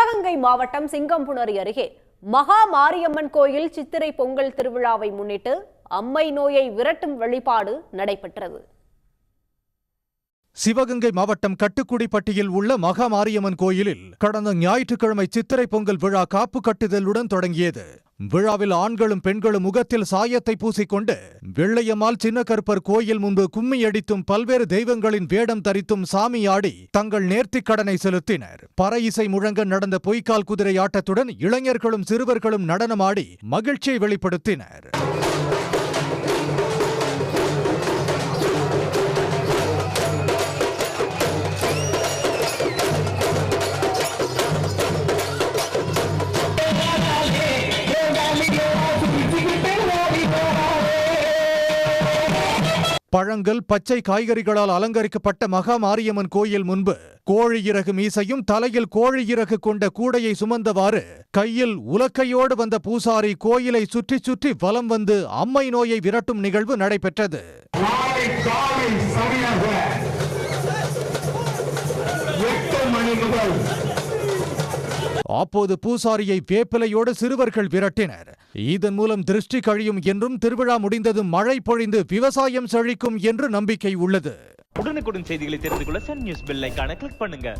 சிவகங்கை மாவட்டம் சிங்கம்புணரி அருகே மகா மாரியம்மன் கோயில் சித்திரை பொங்கல் திருவிழாவை முன்னிட்டு அம்மை நோயை விரட்டும் வழிபாடு நடைபெற்றது. சிவகங்கை மாவட்டம் கட்டுக்குடிப்பட்டியில் உள்ள மகா மாரியம்மன் கோயிலில் கடந்த ஞாயிற்றுக்கிழமை சித்திரை பொங்கல் விழா காப்பு கட்டுதலுடன் தொடங்கியது. விழாவில் ஆண்களும் பெண்களும் முகத்தில் சாயத்தை பூசிக்கொண்டு வெள்ளையம்மாள் சின்னக்கருப்பர் கோயில் முன்பு கும்மி அடித்தும் பல்வேறு தெய்வங்களின் வேடம் தரித்தும் சாமி ஆடி தங்கள் நேர்த்திக் கடனை செலுத்தினர். பற இசை முழங்க நடந்த பொய்க்கால் குதிரை ஆட்டத்துடன் இளைஞர்களும் சிறுவர்களும் நடனமாடி மகிழ்ச்சியை வெளிப்படுத்தினர். பழங்கள் பச்சை காய்கறிகளால் அலங்கரிக்கப்பட்ட மகா மாரியம்மன் கோயில் முன்பு கோழி இறகு மீசையும் தலையில் கோழி இறகு கொண்ட கூடையை சுமந்தவாறு கையில் உலக்கையோடு வந்த பூசாரி கோயிலை சுற்றி சுற்றி வலம் வந்து அம்மை நோயை விரட்டும் நிகழ்வு நடைபெற்றது. மணி முதல் அப்போது பூசாரியை வேப்பிலையோடு சிறுவர்கள் விரட்டினர். இதன் மூலம் திருஷ்டி கழியும் என்றும் திருவிழா முடிந்ததும் மழை பொழிந்து விவசாயம் செழிக்கும் என்று நம்பிக்கை உள்ளது. உடனுக்குடன் செய்திகளை தெரிந்து கொள்ள சன் நியூஸ் பெல் கிளிக் பண்ணுங்க.